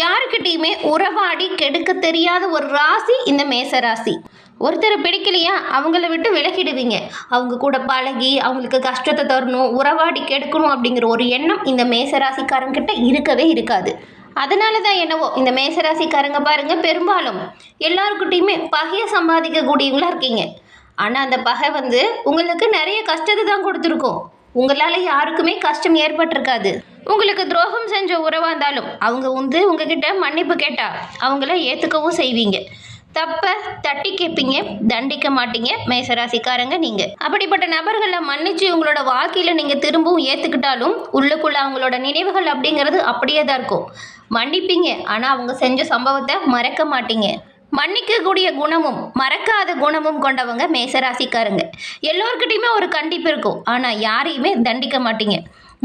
யாருக்கிட்டையுமே உறவாடி கெடுக்க தெரியாத ஒரு ராசி இந்த மேச ராசி ஒருத்தரை பிடிக்கலையா அவங்கள விட்டு விலகிடுவீங்க. அவங்க கூட பழகி அவங்களுக்கு கஷ்டத்தை தரணும் உறவாடி கெடுக்கணும் அப்படிங்கிற ஒரு எண்ணம் இந்த மேசராசிக்காரங்கிட்ட இருக்கவே இருக்காது. அதனால தான் என்னவோ இந்த மேசராசிக்காரங்க பாருங்கள் பெரும்பாலும் எல்லாருக்கிட்டையுமே பகையை சம்பாதிக்கக்கூடியவங்களா இருக்கீங்க. ஆனால் அந்த பகை வந்து உங்களுக்கு நிறைய கஷ்டத்தை தான் கொடுத்துருக்கோம். உங்களால் யாருக்குமே கஷ்டம் ஏற்பட்டிருக்காது. உங்களுக்கு துரோகம் செஞ்ச உறவாக இருந்தாலும் அவங்க வந்து உங்ககிட்ட மன்னிப்பு கேட்டால் அவங்கள ஏற்றுக்கவும் செய்வீங்க. தப்பை தட்டி கேட்பீங்க தண்டிக்க மாட்டீங்க மேசராசிக்காரங்க நீங்கள் அப்படிப்பட்ட நபர்களை மன்னிச்சு உங்களோட வாழ்க்கையில் நீங்கள் திரும்பவும் ஏற்றுக்கிட்டாலும் உள்ளுக்குள்ள அவங்களோட நினைவுகள் அப்படிங்கிறது அப்படியே தான் இருக்கும். மன்னிப்பீங்க ஆனால் அவங்க செஞ்ச சம்பவத்தை மறக்க மாட்டீங்க. மன்னிக்கக்கூடிய குணமும் மறக்காத குணமும் கொண்டவங்க மேசராசிக்காரங்க. எல்லோருக்கிட்டையுமே ஒரு கண்டிப்பு இருக்கும். ஆனால் யாரையுமே தண்டிக்க மாட்டீங்க.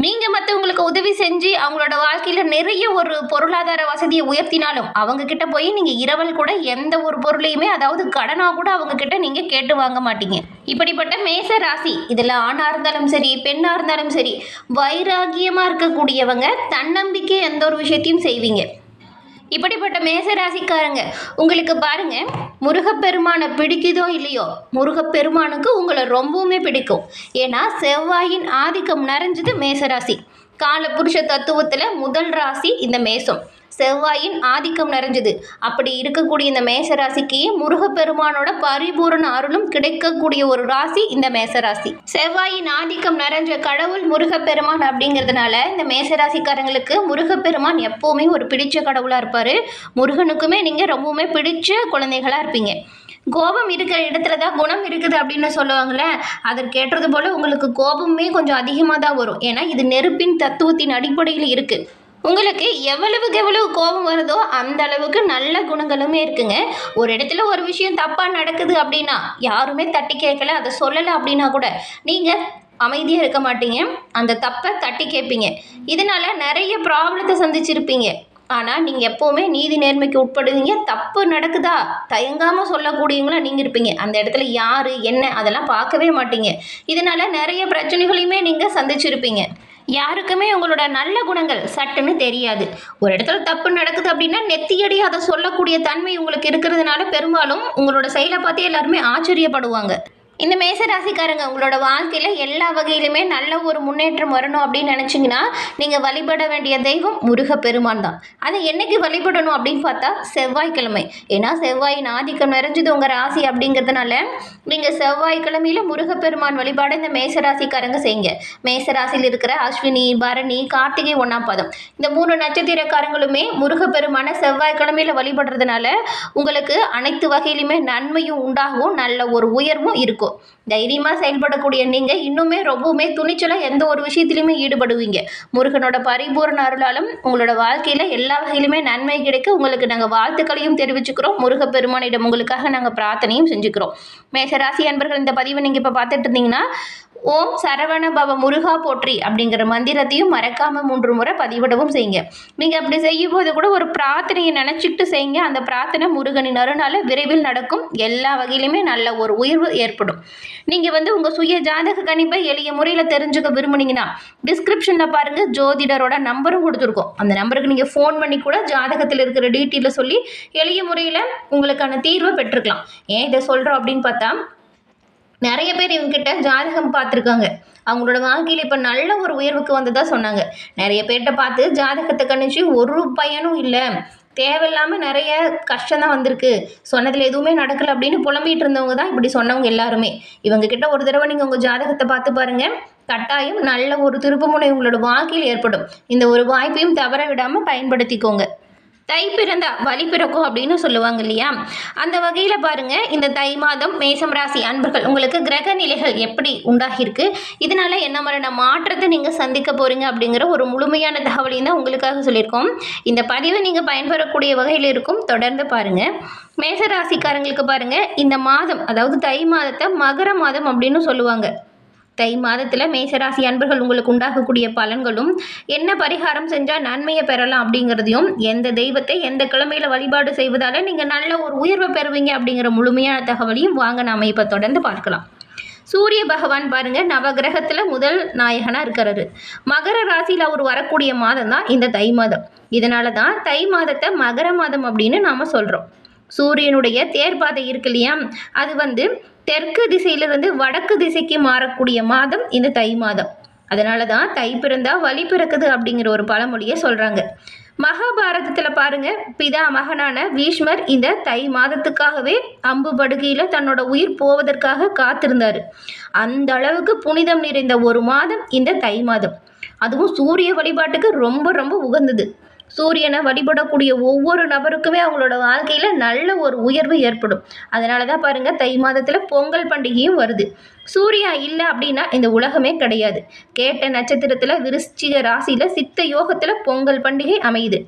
நீங்கள் மற்றவங்களுக்கு உதவி செஞ்சு அவங்களோட வாழ்க்கையில் நிறைய ஒரு பொருளாதார வசதியை உயர்த்தினாலும் அவங்கக்கிட்ட போய் நீங்கள் இரவல் கூட எந்த ஒரு பொருளையுமே அதாவது கடனாக கூட அவங்கக்கிட்ட நீங்கள் கேட்டு வாங்க மாட்டீங்க. இப்படிப்பட்ட மேச ராசி இதில் ஆணாக இருந்தாலும் சரி பெண்ணாக இருந்தாலும் சரி வைராகியமாக இருக்கக்கூடியவங்க தன்னம்பிக்கை எந்த ஒரு விஷயத்தையும் செய்வீங்க. இப்படிப்பட்ட மேசராசிக்காரங்க உங்களுக்கு பாருங்க முருகப்பெருமானை பிடிக்குதோ இல்லையோ முருகப்பெருமானுக்கு உங்களை ரொம்பவுமே பிடிக்கும். ஏன்னா செவ்வாயின் ஆதிக்கம் நிறைஞ்சது மேசராசி. காலபுருஷ தத்துவத்தில் முதல் ராசி இந்த மேசம். செவ்வாயின் ஆதிக்கம் நிறைஞ்சது. அப்படி இருக்கக்கூடிய இந்த மேசராசிக்கு முருகப்பெருமானோட பரிபூரண அருளும் கிடைக்கக்கூடிய ஒரு ராசி இந்த மேசராசி. செவ்வாயின் ஆதிக்கம் நிறைஞ்ச கடவுள் முருகப்பெருமான் அப்படிங்கிறதுனால இந்த மேசராசிக்காரங்களுக்கு முருகப்பெருமான் எப்போவுமே ஒரு பிடிச்ச கடவுளாக இருப்பார். முருகனுக்குமே நீங்கள் ரொம்பவுமே பிடிச்ச குழந்தைகளாக இருப்பீங்க. கோபம் இருக்கிற இடத்துல தான் குணம் இருக்குது அப்படின்னு சொல்லுவாங்களே அதற்கேற்றது போல் உங்களுக்கு கோபமே கொஞ்சம் அதிகமாக தான் வரும். ஏன்னா இது நெருப்பின் தத்துவத்தின் அடிப்படையில் இருக்குது உங்களுக்கு எவ்வளவுக்கு எவ்வளவு கோபம் வருதோ அந்த அளவுக்கு நல்ல குணங்களுமே இருக்குங்க. ஒரு இடத்துல ஒரு விஷயம் தப்பாக நடக்குது அப்படின்னா யாருமே தட்டி கேட்கல அதை சொல்லலை அப்படின்னா கூட நீங்கள் அமைதியாக இருக்க மாட்டீங்க. அந்த தப்பை தட்டி கேட்பீங்க. இதனால நிறைய ப்ராப்ளத்தை சந்திச்சிருப்பீங்க. ஆனால் நீங்கள் எப்போவுமே நீதி நேர்மைக்கு உட்படுவீங்க. தப்பு நடக்குதா? தயங்காமல் சொல்லக்கூடியவங்களா நீங்கள் இருப்பீங்க. அந்த இடத்துல யார் என்ன அதெல்லாம் பார்க்கவே மாட்டீங்க. இதனால நிறைய பிரச்சனைகளையுமே நீங்கள் சந்திச்சிருப்பீங்க. யாருக்குமே உங்களோட நல்ல குணங்கள் சட்டுன்னு தெரியாது. ஒரு இடத்துல தப்பு நடக்குது அப்படின்னா நெத்தியடி அதை சொல்லக்கூடிய தன்மை உங்களுக்கு இருக்கிறதுனால பெரும்பாலும் உங்களோட செயலை பார்த்து எல்லாருமே ஆச்சரியப்படுவாங்க. இந்த மேசராசிக்காரங்க உங்களோட வாழ்க்கையில் எல்லா வகையிலுமே நல்ல ஒரு முன்னேற்றம் வரணும் அப்படின்னு நினச்சிங்கன்னா நீங்கள் வழிபட வேண்டிய தெய்வம் முருகப்பெருமான் தான். அதை என்றைக்கு வழிபடணும் அப்படின்னு பார்த்தா செவ்வாய்க்கிழமை. ஏன்னா செவ்வாயின் ஆதிக்கம் நிறைஞ்சது உங்கள் ராசி அப்படிங்கிறதுனால நீங்கள் செவ்வாய்க்கிழமையில் முருகப்பெருமான் வழிபாடு இந்த மேசராசிக்காரங்க செய்யுங்க. மேசராசியில் இருக்கிற அஸ்வினி பரணி கார்த்திகை ஒன்றாம் பாதம். இந்த மூணு நட்சத்திரக்காரங்களுமே முருகப்பெருமான செவ்வாய்க்கிழமையில் வழிபடுறதுனால உங்களுக்கு அனைத்து வகையிலுமே நன்மையும் உண்டாகவும் நல்ல ஒரு உயர்வும் இருக்கும். தைரியமாக செயல்படக்கூடிய நீங்கள் இன்னுமே ரொம்பவுமே துணிச்சலாக எந்த ஒரு விஷயத்திலையுமே ஈடுபடுவீங்க. முருகனோட பரிபூரண அருளாலும் உங்களோட வாழ்க்கையில் எல்லா வகையிலுமே நன்மை கிடைக்க உங்களுக்கு நாங்கள் வாழ்த்துக்களையும் தெரிவிச்சுக்கிறோம். முருகப்பெருமானிடம் உங்களுக்காக நாங்கள் பிரார்த்தனையும் செஞ்சுக்கிறோம். மேஷராசி அன்பர்கள் இந்த பதிவை நீங்கள் இப்போ பார்த்துட்டு இருந்தீங்கன்னா ஓம் சரவண பவ முருகா போற்றி அப்படிங்கிற மந்திரத்தையும் மறக்காம மூன்று முறை பதிவிடவும் செய்யுங்க. நீங்கள் அப்படி செய்யும்போது கூட ஒரு பிரார்த்தனையை நினச்சிக்கிட்டு செய்யுங்க. அந்த பிரார்த்தனை முருகனின் அருணால விரைவில் நடக்கும். எல்லா வகையிலுமே நல்ல ஒரு உயர்வு ஏற்படும். நீங்கள் வந்து உங்கள் சுய ஜாதக கணிப்பை எளிய முறையில் தெரிஞ்சுக்க விரும்புனீங்கன்னா டிஸ்கிரிப்ஷனில் பாருங்கள் ஜோதிடரோட நம்பரும் கொடுத்துருக்கோம். அந்த நம்பருக்கு நீங்கள் ஃபோன் பண்ணி கூட ஜாதகத்தில் இருக்கிற டீட்டெயிலை சொல்லி எளிய முறையில் உங்களுக்கான தீர்வை பெற்றுக்கலாம். ஏன் இதை சொல்கிறோம் அப்படின்னு பார்த்தா நிறைய பேர் இவங்ககிட்ட ஜாதகம் பார்த்துருக்காங்க. அவங்களோட வாழ்க்கையில் இப்போ நல்ல ஒரு உயர்வுக்கு வந்ததாக சொன்னாங்க. நிறைய பேர்கிட்ட பார்த்து ஜாதகத்தை கணிச்சு ஒரு பயனும் இல்லை. தேவையில்லாமல் நிறைய கஷ்டம் தான் வந்திருக்கு. சொன்னதில் எதுவுமே நடக்கலை அப்படின்னு புலம்பிகிட்டு இருந்தவங்க தான் இப்படி சொன்னவங்க எல்லாருமே. இவங்கக்கிட்ட ஒரு தடவை நீங்கள் உங்கள் ஜாதகத்தை பார்த்து பாருங்கள் கட்டாயம் நல்ல ஒரு திருப்புமுனை உங்களோட வாழ்க்கையில் ஏற்படும். இந்த ஒரு வாய்ப்பையும் தவற விடாமல் பயன்படுத்திக்கோங்க. தை பிறந்தா வழி பிறக்கும் அப்படின்னு சொல்லுவாங்க இல்லையா? அந்த வகையில் பாருங்க இந்த தை மாதம் மேசம் ராசி அன்பர்கள் உங்களுக்கு கிரக நிலைகள் எப்படி உண்டாகியிருக்கு? இதனால என்ன மாதிரியான மாற்றத்தை நீங்கள் சந்திக்க போறீங்க அப்படிங்கிற ஒரு முழுமையான தகவலையும் தான் உங்களுக்காக சொல்லியிருக்கோம். இந்த பதிவை நீங்கள் பயன்பெறக்கூடிய வகையில் இருக்கும். தொடர்ந்து பாருங்க. மேச ராசிக்காரங்களுக்கு பாருங்க இந்த மாதம் அதாவது தை மாதத்தை மகர மாதம் அப்படின்னு சொல்லுவாங்க. தை மாதத்தில் மேசராசி அன்பர்கள் உங்களுக்கு உண்டாகக்கூடிய பலன்களும் என்ன பரிகாரம் செஞ்சால் நன்மையை பெறலாம் அப்படிங்கிறதையும் எந்த தெய்வத்தை எந்த கிழமையில் வழிபாடு செய்வதால் நீங்கள் நல்ல ஒரு உயர்வை பெறுவீங்க அப்படிங்கிற முழுமையான தகவலையும் வாங்க நாம் இப்போ தொடர்ந்து பார்க்கலாம். சூரிய பகவான் பாருங்க நவகிரகத்தில் முதல் நாயகனாக இருக்கிறாரு. மகர ராசியில் அவர் வரக்கூடிய மாதம் தான் இந்த தை மாதம். இதனால தான் தை மாதத்தை மகர மாதம் அப்படின்னு நாம் சொல்கிறோம் சூரியனுடைய தேர்பாதை இருக்கு இல்லையா? அது வந்து தெற்கு திசையிலிருந்து வடக்கு திசைக்கு மாறக்கூடிய மாதம் இந்த தை மாதம். அதனால தான் தை பிறந்தா வழி பிறக்குது அப்படிங்கிற ஒரு பழமொழியை சொல்கிறாங்க மகாபாரதத்தில் பாருங்க பிதா மகனான பீஷ்மர் இந்த தை மாதத்துக்காகவே அம்பு படுகையில் தன்னோட உயிர் போவதற்காக காத்திருந்தார். அந்த அளவுக்கு புனிதம் நிறைந்த ஒரு மாதம் இந்த தை மாதம். அதுவும் சூரிய வழிபாட்டுக்கு ரொம்ப ரொம்ப உகந்தது. சூரியனை வழிபடக்கூடிய ஒவ்வொரு நபருக்குமே அவங்களோட வாழ்க்கையில் நல்ல ஒரு உயர்வு ஏற்படும். அதனால தான் பாருங்கள் தை மாதத்தில் பொங்கல் பண்டிகையும் வருது. சூர்யா இல்லை அப்படின்னா இந்த உலகமே கிடையாது. கேட்ட நட்சத்திரத்தில் விருச்சிக ராசியில் சித்த யோகத்தில் பொங்கல் பண்டிகை அமையுது.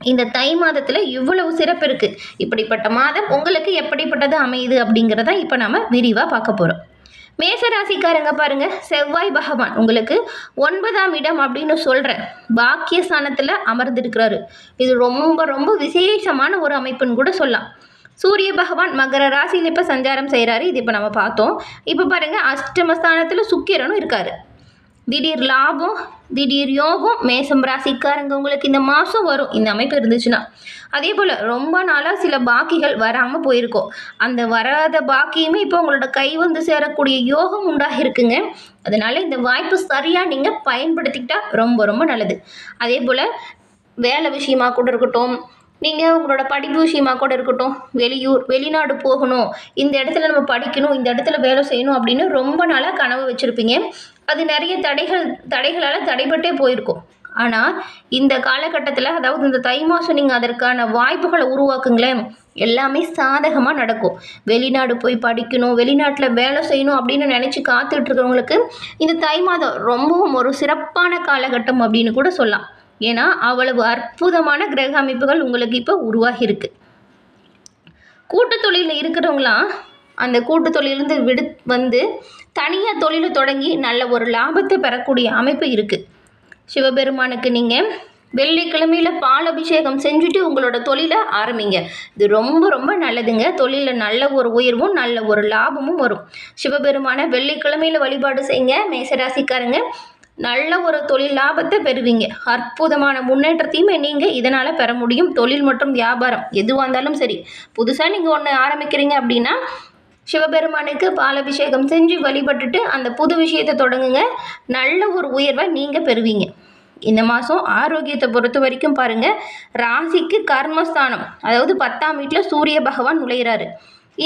இந்த தை மாதத்தில் இவ்வளவு சிறப்பு இருக்குது இப்படிப்பட்ட மாதம் உங்களுக்கு எப்படிப்பட்டது அமையுது அப்படிங்கிறத இப்போ நம்ம விரிவாக பார்க்க போகிறோம் மேசராசிக்காரங்க பாருங்க செவ்வாய் பகவான் உங்களுக்கு ஒன்பதாம் இடம் அப்படின்னு சொல்கிறேன் பாக்கியஸ்தானத்தில் அமர்ந்திருக்கிறாரு. இது ரொம்ப ரொம்ப விசேஷமான ஒரு அமைப்புன்னு கூட சொல்லலாம். சூரிய பகவான் மகர ராசியில் இப்போ சஞ்சாரம் செய்கிறாரு இது இப்போ நம்ம பார்த்தோம். இப்போ பாருங்கள் அஷ்டமஸ்தானத்தில் சுக்கிரனும் இருக்காரு. திடீர் லாபம் திடீர் யோகம் மேசம் ராசிக்காரங்க உங்களுக்கு இந்த மாதம் வரும். இந்த அமைப்பு இருந்துச்சுன்னா. அதே போல் ரொம்ப நாளாக சில பாக்கிகள் வராமல் போயிருக்கோம். அந்த வராத பாக்கியுமே இப்போ உங்களோட கை வந்து சேரக்கூடிய யோகம் உண்டாக இருக்குங்க அதனால இந்த வாய்ப்பு சரியாக நீங்கள் பயன்படுத்திக்கிட்டால் ரொம்ப ரொம்ப நல்லது. அதே போல் வேலை விஷயமாக கூட இருக்கட்டும் நீங்கள் உங்களோட படிப்பு விஷயமாக கூட இருக்கட்டும் வெளியூர் வெளிநாடு போகணும் இந்த இடத்துல நம்ம படிக்கணும் இந்த இடத்துல வேலை செய்யணும் அப்படின்னு ரொம்ப நாளாக கனவு வச்சுருப்பீங்க. அது நிறைய தடைகள் தடைகளால் தடைபட்டே போயிருக்கும். ஆனால் இந்த காலகட்டத்தில் அதாவது இந்த தை மாதம் நீங்கள் அதற்கான வாய்ப்புகளை உருவாக்குங்களேன் எல்லாமே சாதகமாக நடக்கும். வெளிநாடு போய் படிக்கணும் வெளிநாட்டில் வேலை செய்யணும் அப்படின்னு நினச்சி காத்துட்ருக்கிறவங்களுக்கு இந்த தை மாதம் ரொம்பவும் ஒரு சிறப்பான காலகட்டம் அப்படின்னு கூட சொல்லலாம். ஏன்னா அவ்வளவு அற்புதமான கிரக அமைப்புகள் உங்களுக்கு இப்போ உருவாகியிருக்கு கூட்டத்தொழிலில் இருக்கிறவங்களாம் அந்த கூட்டு தொழிலிருந்து விடு வந்து தனியாக தொழிலை தொடங்கி நல்ல ஒரு லாபத்தை பெறக்கூடிய அமைப்பு இருக்குது சிவபெருமானுக்கு நீங்கள் வெள்ளிக்கிழமையில் பால் அபிஷேகம் செஞ்சுட்டு உங்களோட தொழிலை ஆரம்பிங்க. இது ரொம்ப ரொம்ப நல்லதுங்க. தொழிலில் நல்ல ஒரு உயர்வும் நல்ல ஒரு லாபமும் வரும். சிவபெருமான வெள்ளிக்கிழமையில் வழிபாடு செய்யுங்க. மேசராசிக்காரங்க நல்ல ஒரு தொழில் லாபத்தை பெறுவீங்க. அற்புதமான முன்னேற்றத்தையுமே நீங்கள் இதனால் பெற முடியும். தொழில் மற்றும் வியாபாரம் எதுவாக இருந்தாலும் சரி. புதுசாக நீங்கள் ஒன்று ஆரம்பிக்கிறீங்க அப்படின்னா சிவபெருமானுக்கு பாலபிஷேகம் செஞ்சு வழிபட்டுட்டு அந்த புது விஷயத்தை தொடங்குங்க. நல்ல ஒரு உயர்வை நீங்கள் பெறுவீங்க. இந்த மாதம் ஆரோக்கியத்தை பொறுத்த வரைக்கும் பாருங்கள் ராசிக்கு கர்மஸ்தானம். அதாவது பத்தாம் வீட்டில் சூரிய பகவான் நுழையிறாரு.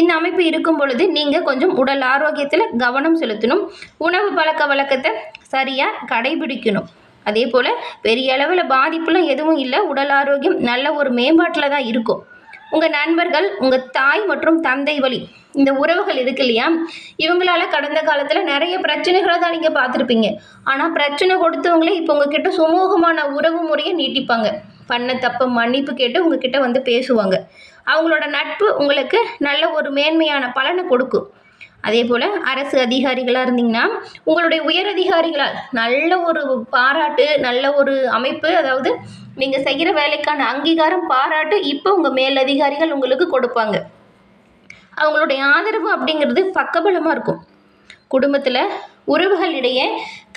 இந்த அமைப்பு இருக்கும் பொழுது நீங்கள் கொஞ்சம் உடல் ஆரோக்கியத்தில் கவனம் செலுத்தணும். உணவு பழக்க வழக்கத்தை சரியாக கடைபிடிக்கணும். அதே போல் பெரிய அளவில் பாதிப்புலாம் எதுவும் இல்லை. உடல் ஆரோக்கியம் நல்ல ஒரு மேம்பாட்டில் தான் இருக்கும். உங்கள் நண்பர்கள் உங்கள் தாய் மற்றும் தந்தை வழி இந்த உறவுகள் இருக்கு இல்லையா? இவங்களால கடந்த காலத்தில் நிறைய பிரச்சனைகளை தான் நீங்கள் பார்த்துருப்பீங்க. ஆனால் பிரச்சனை கொடுத்தவங்களே இப்போ உங்ககிட்ட சுமூகமான உறவு முறையை நீட்டிப்பாங்க. பண்ண தப்ப மன்னிப்பு கேட்டு உங்ககிட்ட வந்து பேசுவாங்க. அவங்களோட நட்பு உங்களுக்கு நல்ல ஒரு மேன்மையான பலனை கொடுக்கும். அதே போல் அரசு அதிகாரிகளாக இருந்தீங்கன்னா உங்களுடைய உயர் அதிகாரிகளால் நல்ல ஒரு பாராட்டு நல்ல ஒரு அமைப்பு அதாவது நீங்கள் செய்கிற வேலைக்கான அங்கீகாரம் பாராட்டு இப்போ உங்கள் மேலதிகாரிகள் உங்களுக்கு கொடுப்பாங்க. அவங்களுடைய ஆதரவு அப்படிங்கிறது பக்கபலமாக இருக்கும். குடும்பத்தில் உறவுகளிடையே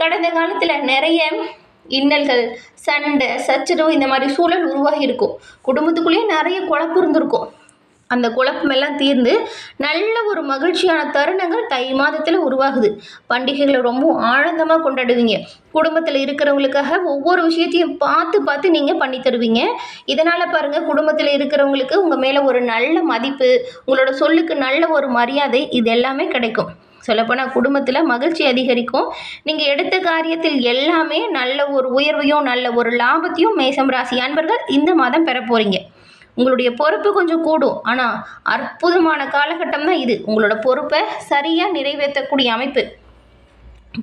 கடந்த காலத்தில் நிறைய இன்னல்கள் சண்டை சச்சரவு இந்த மாதிரி சூழல் உருவாகி இருக்கும். குடும்பத்துக்குள்ளேயே நிறைய குழப்பம் இருந்திருக்கும். அந்த குழப்பமெல்லாம் தீர்ந்து நல்ல ஒரு மகிழ்ச்சியான தருணங்கள் தை மாதத்தில் உருவாகுது. பண்டிகைகளை ரொம்ப ஆனந்தமாக கொண்டாடுவீங்க. குடும்பத்தில் இருக்கிறவங்களுக்காக ஒவ்வொரு விஷயத்தையும் பார்த்து பார்த்து நீங்கள் பண்ணி தருவீங்க. இதனால் பாருங்கள் குடும்பத்தில் இருக்கிறவங்களுக்கு உங்கள் மேலே ஒரு நல்ல மதிப்பு உங்களோட சொல்லுக்கு நல்ல ஒரு மரியாதை இது எல்லாமே கிடைக்கும். சொல்லப்போனால் குடும்பத்தில் மகிழ்ச்சி அதிகரிக்கும். நீங்கள் எடுத்த காரியத்தில் எல்லாமே நல்ல ஒரு உயர்வையும் நல்ல ஒரு லாபத்தையும் மேசம் ராசி அன்பர்கள் இந்த மாதம் பெற போகிறீங்க உங்களுடைய பொறுப்பு கொஞ்சம் கூடும். ஆனால் அற்புதமான காலகட்டம் தான் இது. உங்களோட பொறுப்பை சரியாக நிறைவேற்றக்கூடிய அமைப்பு.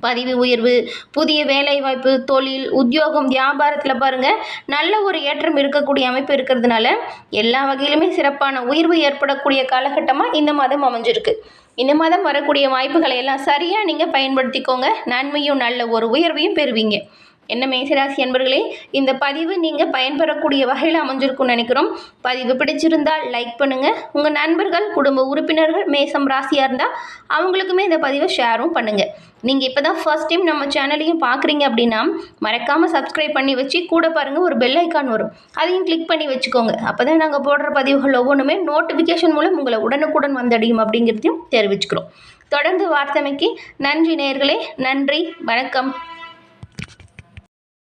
பதவி உயர்வு புதிய வேலைவாய்ப்பு தொழில் உத்தியோகம் வியாபாரத்தில் பாருங்கள் நல்ல ஒரு ஏற்றம் இருக்கக்கூடிய அமைப்பு இருக்கிறதுனால எல்லா வகையிலுமே சிறப்பான உயர்வு ஏற்படக்கூடிய காலகட்டமாக இந்த மாதம் அமைஞ்சிருக்கு. இந்த மாதம் வரக்கூடிய வாய்ப்புகளை எல்லாம் சரியாக நீங்கள் பயன்படுத்திக்கோங்க. நன்மையும் நல்ல ஒரு உயர்வையும் பெறுவீங்க. என்ன மேசராசி என்பர்களே இந்த பதிவு நீங்கள் பயன்பெறக்கூடிய வகையில் அமைஞ்சிருக்கும்னு நினைக்கிறோம். பதிவு பிடிச்சிருந்தால் லைக் பண்ணுங்கள் உங்கள் நண்பர்கள் குடும்ப உறுப்பினர்கள் மேசம் ராசியாக இருந்தால் அவங்களுக்குமே இந்த பதிவை ஷேரும் பண்ணுங்கள் நீங்கள் இப்போ தான் ஃபர்ஸ்ட் டைம் நம்ம சேனலையும் பார்க்குறீங்க அப்படின்னா மறக்காமல் சப்ஸ்கிரைப் பண்ணி வச்சு கூட பாருங்கள் ஒரு பெல் ஐக்கான் வரும். அதையும் கிளிக் பண்ணி வச்சுக்கோங்க. அப்போ தான் நாங்கள் போடுற பதிவுகள் ஒவ்வொன்றுமே நோட்டிஃபிகேஷன் மூலம் உங்களை உடனுக்குடன் வந்தடையும் அப்படிங்கிறதையும் தெரிவிச்சுக்கிறோம். தொடர்ந்து வார்த்தைமைக்கு நன்றி நேயர்களே. நன்றி. வணக்கம்.